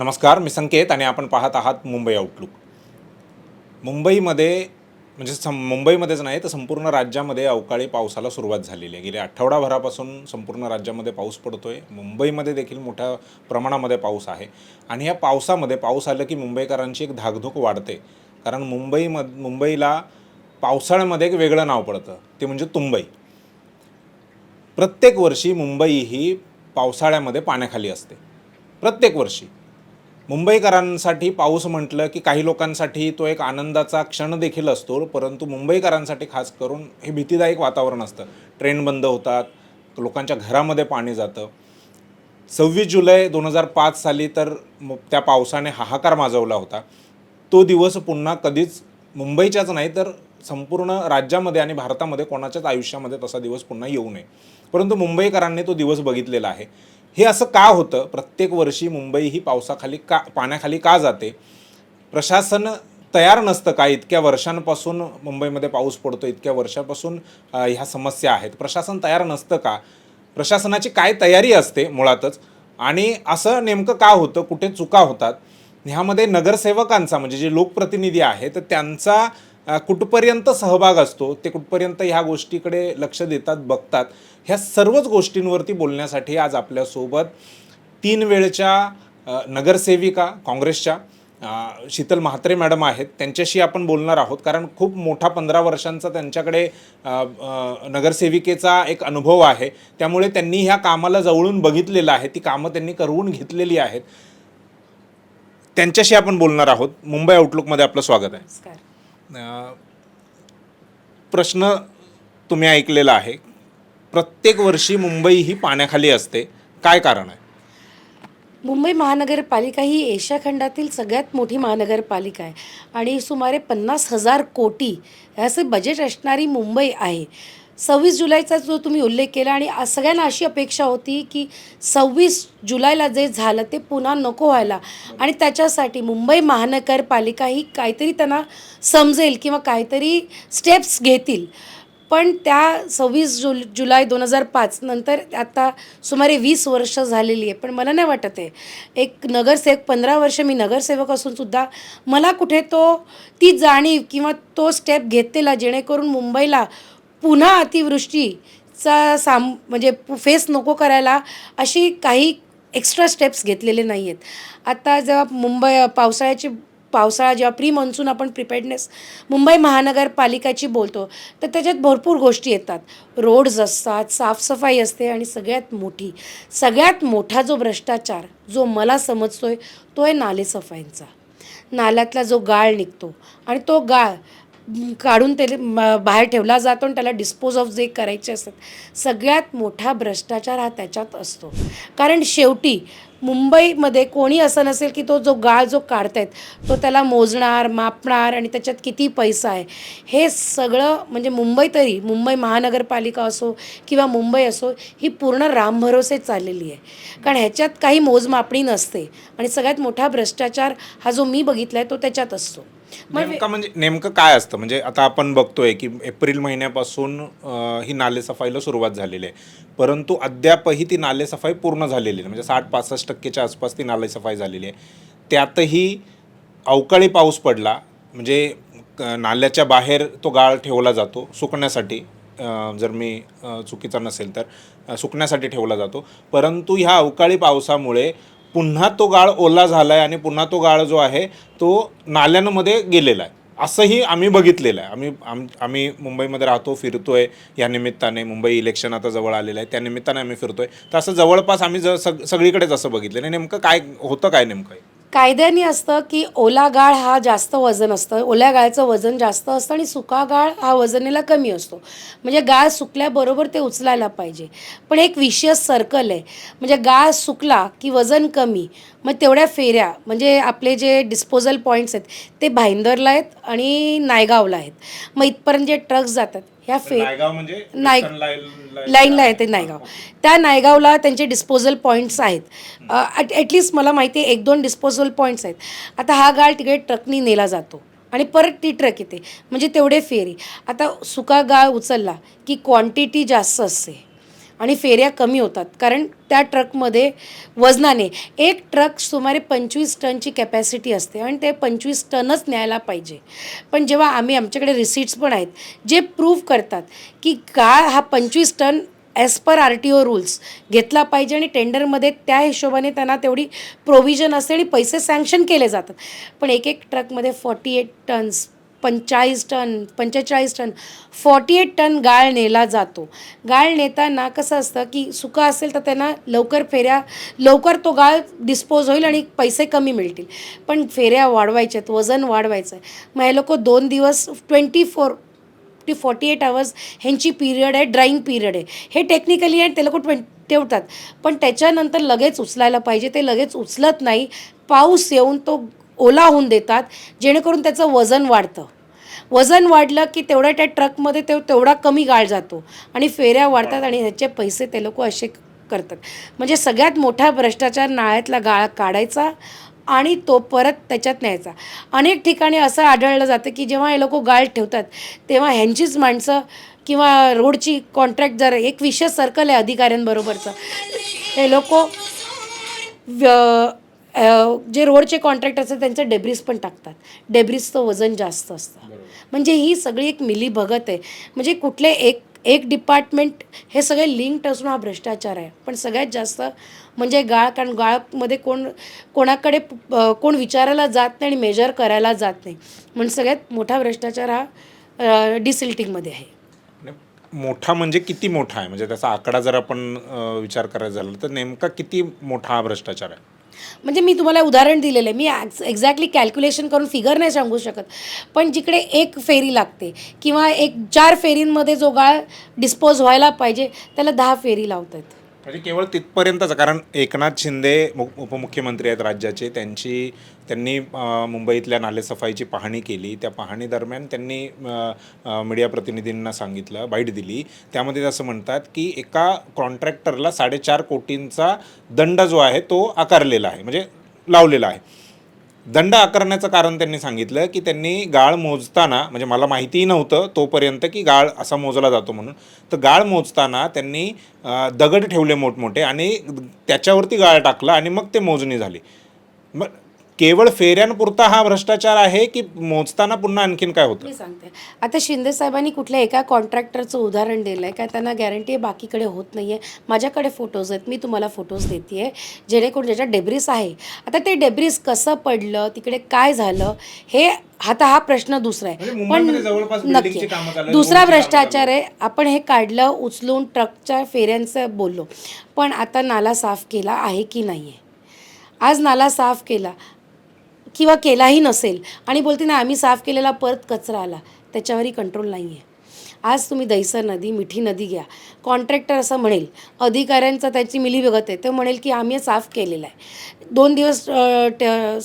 नमस्कार मी संकेत आणि आपण पाहत आहात मुंबई आउटलुक मुंबईमध्ये म्हणजे सं मुंबईमध्येच नाही तर संपूर्ण राज्यामध्ये अवकाळी पावसाला सुरुवात झालेली आहे. गेल्या आठवडाभरापासून संपूर्ण राज्यामध्ये पाऊस पडतो आहे मुंबईमध्ये देखील मोठ्या प्रमाणामध्ये पाऊस आहे. आणि या पावसामध्ये पाऊस आलं की मुंबईकरांची एक धाकधूक वाढते. कारण मुंबईमध मुंबईला पावसाळ्यामध्ये एक वेगळं नाव पडतं. ते म्हणजे तुंबई. प्रत्येक वर्षी मुंबई ही पावसाळ्यामध्ये पाण्याखाली असते. प्रत्येक वर्षी. मुंबईकरांसाठी पाऊस म्हटलं की काही लोकांसाठी तो एक आनंदाचा क्षण देखील असतो परंतु मुंबईकरांसाठी खास करून हे भीतीदायक वातावरण असतं. ट्रेन बंद होतात लोकांच्या घरामध्ये पाणी जातं. सव्वीस जुलै दोन हजार पाच साली तर त्या पावसाने हाहाकार माजवला होता. तो दिवस पुन्हा कधीच मुंबईच्याच नाही तर संपूर्ण राज्यामध्ये आणि भारतामध्ये कोणाच्याच आयुष्यामध्ये तसा दिवस पुन्हा येऊ नये. परंतु मुंबईकरांनी तो दिवस बघितलेला आहे. हे असं का होतं? प्रत्येक वर्षी मुंबई ही पावसाखाली का पाण्याखाली का जाते? प्रशासन तयार नसतं का? इतक्या वर्षांपासून मुंबईमध्ये पाऊस पडतो इतक्या वर्षापासून ह्या समस्या आहेत. प्रशासन तयार नसतं का? प्रशासनाची काय तयारी असते मुळातच? आणि असं नेमकं का होतं? कुठे चुका होतात? ह्यामध्ये नगरसेवकांचा म्हणजे जे लोकप्रतिनिधी आहेत त्यांचा कुठपर्यंत सहभाग असतो ते कुठपर्यंत ह्या गोष्टीकडे लक्ष देतात बघतात ह्या सर्वच गोष्टींवरती बोलण्यासाठी आज आपल्यासोबत तीन वेळच्या नगरसेविका काँग्रेसच्या शीतल म्हात्रे मॅडम आहेत. त्यांच्याशी आपण बोलणार आहोत कारण खूप मोठा पंधरा वर्षांचा त्यांच्याकडे नगरसेविकेचा एक अनुभव आहे. त्यामुळे त्यांनी ह्या कामाला जवळून बघितलेलं आहे ती कामं त्यांनी करवून घेतलेली आहेत. त्यांच्याशी आपण बोलणार आहोत. मुंबई आउटलुकमध्ये आपलं स्वागत आहे. नमस्कार. प्रश्न तुम्ही ऐकलेला आहे. प्रत्येक वर्षी मुंबई ही पाण्याखाली असते. काय कारण आहे? मुंबई महानगरपालिका ही एशिया खंडातील सगळ्यात मोठी महानगरपालिका आहे. आणि सुमारे पन्नास हजार कोटी ह्याचे बजेट असणारी मुंबई आहे. सव्वीस जुलैचा जो तुम्ही उल्लेख केला आणि सगळ्यांना अशी अपेक्षा होती की सव्वीस जुलैला जे झालं ते पुन्हा नको व्हायला. आणि त्याच्यासाठी मुंबई महानगरपालिका ही काहीतरी त्यांना समजेल किंवा काहीतरी स्टेप्स घेतील. पण त्या सव्वीस जुल जुलै दोन हजार पाच नंतर आता सुमारे वीस वर्ष झालेली आहे. पण मला नाही वाटत आहे. एक नगरसेवक पंधरा वर्ष मी नगरसेवक असूनसुद्धा मला कुठे तो ती जाणीव किंवा तो स्टेप घेतलेला जेणेकरून मुंबईला पुन्हा अतिवृष्टीचा साम म्हणजे फेस नको करायला अशी काही एक्स्ट्रा स्टेप्स घेतलेले नाही आहेत आता जेव्हा मुंबई पावसाळ्याची पावसाळा जेव्हा प्री मान्सून आपण प्रिपेडनेस मुंबई महानगरपालिकाची बोलतो तर त्याच्यात भरपूर गोष्टी येतात. रोड्स असतात साफसफाई असते आणि सगळ्यात मोठी सगळ्यात मोठा जो भ्रष्टाचार जो मला समजतो आहे तो आहे नालेसफाईंचा नाल्यातला जो गाळ निघतो आणि तो गाळ काढून ते म, बाहेर ठेवला जातो आणि त्याला डिस्पोज ऑफ जे करायचे असतात सगळ्यात मोठा भ्रष्टाचार हा त्याच्यात असतो. कारण शेवटी मुंबईमध्ये कोणी असं नसेल की तो जो गाळ जो काढतायत तो त्याला मोजणार मापणार आणि त्याच्यात किती पैसा आहे हे सगळं म्हणजे मुंबई तरी मुंबई महानगरपालिका असो किंवा मुंबई असो ही पूर्ण रामभरोसे चाललेली आहे. कारण ह्याच्यात काही मोजमापणी नसते आणि सगळ्यात मोठा भ्रष्टाचार हा जो मी बघितला आहे तो त्याच्यात असतो. नेमकं म्हणजे नेमकं काय असतं? म्हणजे आता आपण बघतोय की एप्रिल महिन्यापासून ही ही नालेसफाईला सुरुवात झालेली आहे. परंतु अद्यापही ती नालेसफाई पूर्ण झालेली नाही. म्हणजे साठ पासष्ट टक्केच्या आसपास ती नालेसफाई झालेली आहे. त्यातही अवकाळी पाऊस पडला. म्हणजे क- नाल्याच्या बाहेर तो गाळ ठेवला जातो सुकण्यासाठी. अ, जर मी अ, चुकीचा नसेल तर अ, सुकण्यासाठी ठेवला जातो. परंतु ह्या अवकाळी पावसामुळे पुन्हा तो गाळ ओला झाला आहे आणि पुन्हा तो गाळ जो आहे तो नाल्यांमध्ये गेलेला आहे. असंही आम्ही बघितलेलं आहे. आम्ही आम आम्ही मुंबईमध्ये राहतो फिरतो आहे या निमित्ताने मुंबई इलेक्शन आता जवळ आलेलं आहे. त्या निमित्ताने आम्ही फिरतोय. तर असं जवळपास आम्ही ज सग सगळीकडेच असं बघितलं नाही नेमकं काय होतं काय नेमकं कायद्याने असतं की ओला गाळ हा जास्त वजन असतं. ओल्या गाळचं वजन जास्त असतं आणि सुका गाळ हा वजनेला कमी असतो. म्हणजे गाळ सुकल्याबरोबर ते उचलायला पाहिजे. पण एक विशेष सर्कल आहे. म्हणजे गाळ सुकला की वजन कमी मग तेवढ्या फेऱ्या म्हणजे आपले जे डिस्पोजल पॉईंट्स आहेत ते भाईंदरला आहेत आणि नायगावला आहेत. मग इथपर्यंत जे ट्रक्स जातात ह्या फेर नायगाव म्हणजे नाय- लाईनला येते नायगाव. त्या नायगावला त्यांचे डिस्पोजल पॉईंट्स आहेत. ॲटलिस्ट मला माहिती आहे एक दोन डिस्पोजल पॉईंट्स आहेत. आता हा गाळ तिकडे ट्रकनी नेला जातो. आणि परत ती ट्रक येते. म्हणजे तेवढे फेरी. आता सुका गाळ उचलला की क्वांटिटी जास्त असते. आणि फेऱ्या कमी होतात. कारण त्या ट्रकमध्ये वजनाने एक ट्रक सुमारे पंचवीस टनची कॅपॅसिटी असते आणि ते पंचवीस टनच न्यायला पाहिजे. पण जेव्हा आम्ही आमच्याकडे रिसिट्स पण आहेत जे प्रूव्ह करतात की काळ हा पंचवीस ton as per R T O rules घेतला पाहिजे आणि टेंडरमध्ये त्या हिशोबाने त्यांना तेवढी प्रोव्हिजन असते आणि पैसे सँक्शन केले जातात. पण एक एक ट्रकमध्ये फॉर्टी एट टन्स पंचाळीस टन पंचेचाळीस टन फॉर्टी एट टन गाळ नेला जातो. गाळ नेताना कसं असतं की सुका असेल तर त्यांना लवकर फेऱ्या लवकर तो गाळ डिस्पोज होईल आणि पैसे कमी मिळतील. पण फेऱ्या वाढवायच्या आहेत वजन वाढवायचं आहे. मग हे लोक दोन दिवस twenty four to forty eight hours ह्यांची पिरियड आहे ड्राईंग पिरियड आहे. हे टेक्निकली आहे ते लोक ट्वें ठेवतात. पण त्याच्यानंतर लगेच उचलायला पाहिजे. ते लगेच उचलत नाही. पाऊस येऊन तो ओला होऊन देतात जेणेकरून त्याचं वजन वाढतं. वजन वाढलं की तेवढ्या त्या ट्रकमध्ये ते तेवढा कमी गाळ जातो आणि फेऱ्या वाढतात आणि ह्याचे पैसे ते लोक असे करतात. म्हणजे सगळ्यात मोठा भ्रष्टाचार नाळ्यातला गाळ काढायचा आणि तो परत त्याच्यात न्यायचा. अनेक ठिकाणी असं आढळलं जातं की जेव्हा हे लोक गाळ ठेवतात तेव्हा ह्यांचीच माणसं किंवा रोडची कॉन्ट्रॅक्ट जर एक विशेष सर्कल आहे अधिकाऱ्यांबरोबरचं हे लोक जे रोडचे कॉन्ट्रॅक्ट असतात त्यांचं डेब्रिस पण टाकतात. डेब्रिसचं वजन जास्त असतं. म्हणजे ही सगळी एक मिलीभगत आहे. म्हणजे कुठले एक एक डिपार्टमेंट हे सगळे लिंक्ड असून हा भ्रष्टाचार आहे. पण सगळ्यात जास्त म्हणजे गाळ कारण गाळमध्ये कोण कोणाकडे कोण विचारायला जात नाही आणि मेजर करायला जात नाही. म्हणून सगळ्यात मोठा भ्रष्टाचार हा डिसिल्टिंगमध्ये आहे. मोठा म्हणजे किती मोठा आहे? म्हणजे त्याचा आकडा जर आपण विचार करायचा झाला तर नेमका किती मोठा हा भ्रष्टाचार आहे? म्हणजे मी तुम्हाला उदाहरण दिलेलं आहे. मी एक्झॅक्टली कॅल्क्युलेशन करून फिगर नाही सांगू शकत. पण जिकडे एक फेरी लागते किंवा एक चार फेरींमध्ये जो गाळ डिस्पोज व्हायला पाहिजे त्याला दहा फेरी लावतात म्हणजे केवळ तिथपर्यंतच कारण एकनाथ शिंदे मु उपमुख्यमंत्री आहेत राज्याचे त्यांची त्यांनी मुंबईतल्या नालेसफाईची पाहणी केली. त्या पाहणी दरम्यान त्यांनी मीडिया प्रतिनिधींना सांगितलं बाईट दिली. त्यामध्ये असं म्हणतात की एका कॉन्ट्रॅक्टरला साडेचार कोटींचा दंड जो आहे तो आकारलेला आहे म्हणजे लावलेला आहे. दंड आकारण्याचं कारण त्यांनी सांगितलं की त्यांनी गाळ मोजताना म्हणजे मला माहितीही नव्हतं तोपर्यंत की गाळ असा मोजला जातो म्हणून. तर गाळ मोजताना त्यांनी दगड ठेवले मोठमोठे आणि त्याच्यावरती गाळ टाकला आणि मग ते मोजणी झाली. मग केवळ फेऱ्यांपुरता हा भ्रष्टाचार आहे की मोजताना पुन्हा आणखीन काय होतं? मी सांगते. आता शिंदे साहेबांनी कुठल्या एका कॉन्ट्रॅक्टरचं उदाहरण दिलं आहे काय त्यांना गॅरंटी आहे बाकीकडे होत नाही आहे माझ्याकडे फोटोज आहेत मी तुम्हाला फोटोज देते आहे जेणेकरून ज्याच्यात डेब्रिस आहे. आता ते डेब्रिस कसं पडलं तिकडे काय झालं हे आता हा प्रश्न दुसरा आहे. म्हणजे मुंबईमध्ये जवळपास buildingची नक्की कामं चालू आहेत, दुसरा रोडची कामं भ्रष्टाचार आहे. आपण हे काढलं उचलून ट्रकच्या फेऱ्यांचं बोललो. पण आता नाला साफ केला आहे की नाही आहे आज नाला साफ केला. किंवा केलाही नसेल आणि बोलते ना आम्ही साफ केलेला परत कचरा आला त्याच्यावरही कंट्रोल नाही आहे आज तुम्ही दहिसर नदी मिठी नदी घ्या. कॉन्ट्रॅक्टर असं म्हणेल अधिकाऱ्यांचा त्याची मिलीभगत आहे ते म्हणेल की आम्ही साफ केलेला आहे. दोन दिवस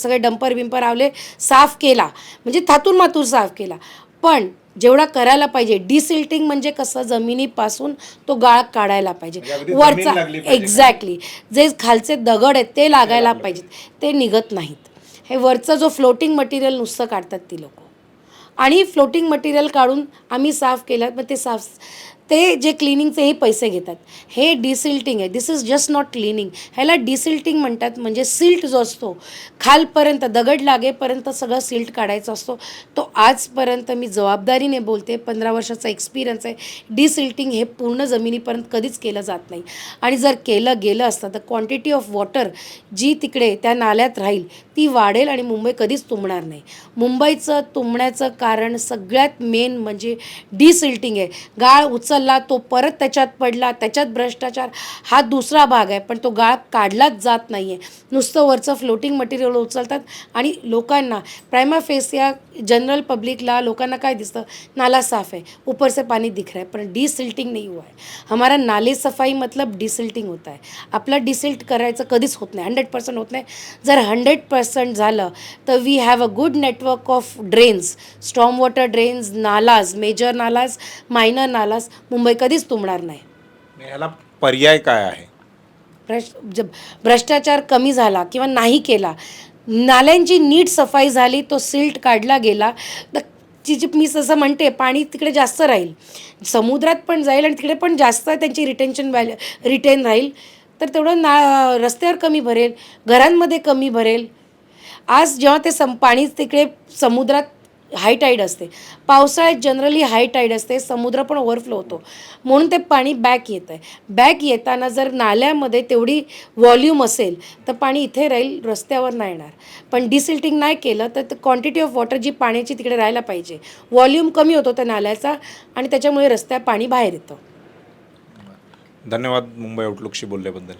सगळे डंपर बिंपर आवले साफ केला. म्हणजे थातून मातूर साफ केला. पण जेवढा करायला पाहिजे डिसिल्टिंग म्हणजे कसं? जमिनीपासून तो गाळ काढायला पाहिजे. म्हणजे वरचा. एक्झॅक्टली जे खालचे दगड आहेत ते लागायला पाहिजेत. ते निघत नाहीत. हे वरचं जो फ्लोटिंग मटेरियल नुसतं काढतात ती लोक. आणि फ्लोटिंग मटेरियल काढून आम्ही साफ केलं मग ते साफ ते जे क्लिनिंगचेही पैसे घेतात. हे डिसिल्टिंग आहे. This is just not cleaning ह्याला डिसिल्टिंग म्हणतात. म्हणजे सिल्ट जो असतो खालपर्यंत दगड लागेपर्यंत सगळं सिल्ट काढायचा असतो. तो आजपर्यंत मी जबाबदारीने बोलते. पंधरा वर्षाचा एक्सपिरियन्स आहे. डिसिल्टिंग हे पूर्ण जमिनीपर्यंत कधीच केलं जात नाही. आणि जर केलं गेलं असतं तर क्वांटिटी ऑफ वॉटर जी तिकडे त्या नाल्यात राहील ती वाढेल आणि मुंबई कधीच तुंबणार नाही. मुंबईचं तुंबण्याचं कारण सगळ्यात मेन म्हणजे डिसिल्टिंग आहे. गाळ उचलला तो परत त्याच्यात पडला त्याच्यात भ्रष्टाचार हा दुसरा भाग आहे पण तो गाळ काढलाच जात नाही आहे नुसतं वरचं फ्लोटिंग मटेरियल उचलतात आणि लोकांना प्रायमा फेस या जनरल पब्लिकला लोकांना काय दिसतं? नाला साफ है ऊपर से पानी दिख रहा है पर डिसिल्टिंग नहीं हुआ है हमारा नाले सफाई मतलब डिसिल्टिंग होता है. आपलं डिसिल्ट करायचं कधीच होत नाही हंड्रेड पर्सेंट होत नाही. जर हंड्रेड पर्सेंट झालं तर we have a good network of drains strong water drains nullahs major nullahs minor nullahs Mumbai कधीच तुंबणार नाही. मग याला पर्याय काय आहे? भ्रष् ज- भ्रष्टाचार कमी झाला किंवा नाही केला नाल्यांची नीट सफाई झाली तो सिल्ट काढला गेला तर जी मी जसं म्हणते पाणी तिकडे जास्त राहील. समुद्रात पण जाईल आणि तिकडे पण जास्त त्यांची रिटेन्शन व्हॅल्यू रिटेन राहील. तर तेवढं ना रस्त्यावर कमी भरेल घरांमध्ये कमी भरेल. आज जेव्हा ते सम पाणी तिकडे समुद्रात हाय टाईड असते. पावसाळ्यात जनरली हाय टाईड असते समुद्र पण ओव्हरफ्लो होतो. म्हणून ते पाणी बॅक येतं आहे बॅक येताना जर नाल्यामध्ये तेवढी व्हॉल्यूम असेल तर पाणी इथे राहील रस्त्यावर नाही येणार. पण डिसिल्टिंग नाही केलं तर क्वांटिटी ऑफ वॉटर जी पाण्याची तिकडे राहायला पाहिजे. व्हॉल्यूम कमी होतो त्या नाल्याचा आणि त्याच्यामुळे रस्त्या पाणी बाहेर येतं. धन्यवाद मुंबई आउटलुकशी बोलल्याबद्दल.